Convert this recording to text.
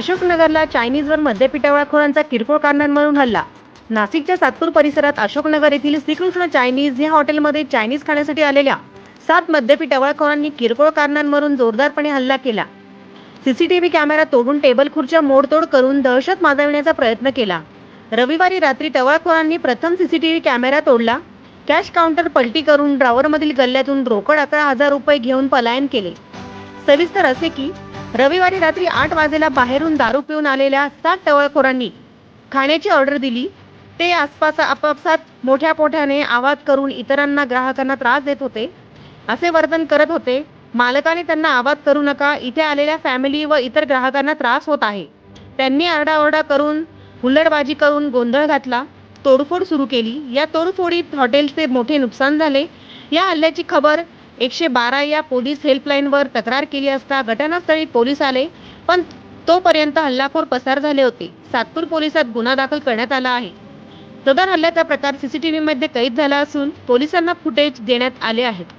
अशोकनगरला चायनीजवर मद्यपिटावळाखोरांचा किरकोळ कारणांवरून हल्ला. नाशिकच्या सातपूर परिसरात अशोकनगर येथील श्रीकृष्ण चायनीज या हॉटेलमध्ये चायनीज खाण्यासाठी आलेल्या सात मद्यपिटावळाखोरांनी किरकोळ कारणांवरून जोरदारपणे हल्ला केला. सीसीटीव्ही कॅमेरा तोडून टेबल खुर्च्या मोडतोड करून दहशत माजविण्याचा प्रयत्न केला. रविवारी रात्री टवाळखोरांनी प्रथम सीसीटीव्ही कॅमेरा तोडला. कॅश काउंटर पलटी करून ड्रॉवरमधील गल्ल्यातून रोकड अकरा हजार रुपये घेऊन पलायन केले. सविस्तर असे की रविवारी रात्री आठ वाजेला बाहेरून दारू पिऊन आलेल्या सात टवळखोरांनी खाण्याची ऑर्डर दिली. ते आसपास आपापसात मोठ्या मोठ्याने आवाज करून इतरांना ग्राहकांना त्रास देत होते. असे वर्तन करत होते. मालकाने त्यांना आवाज करू नका इथे आलेल्या फॅमिली व इतर ग्राहकांना त्रास होत आहे. त्यांनी आरडाओरडा करून हुल्लडबाजी करून गोंधळ घातला. तोडफोड सुरू केली. या तोडफोडीत हॉटेलचे मोठे नुकसान झाले. या हल्ल्याची खबर एकशे बारा या पोलीस हेल्पलाईनवर तक्रार केली असता घटनास्थळी पोलीस आले पण तोपर्यंत हल्लाखोर पसार झाले होते. सातपूर पोलिसात गुन्हा दाखल करण्यात आला आहे. सदर हल्ल्याचा प्रकार सीसीटीव्ही मध्ये कैद झाला असून पोलिसांना फुटेज देण्यात आले आहेत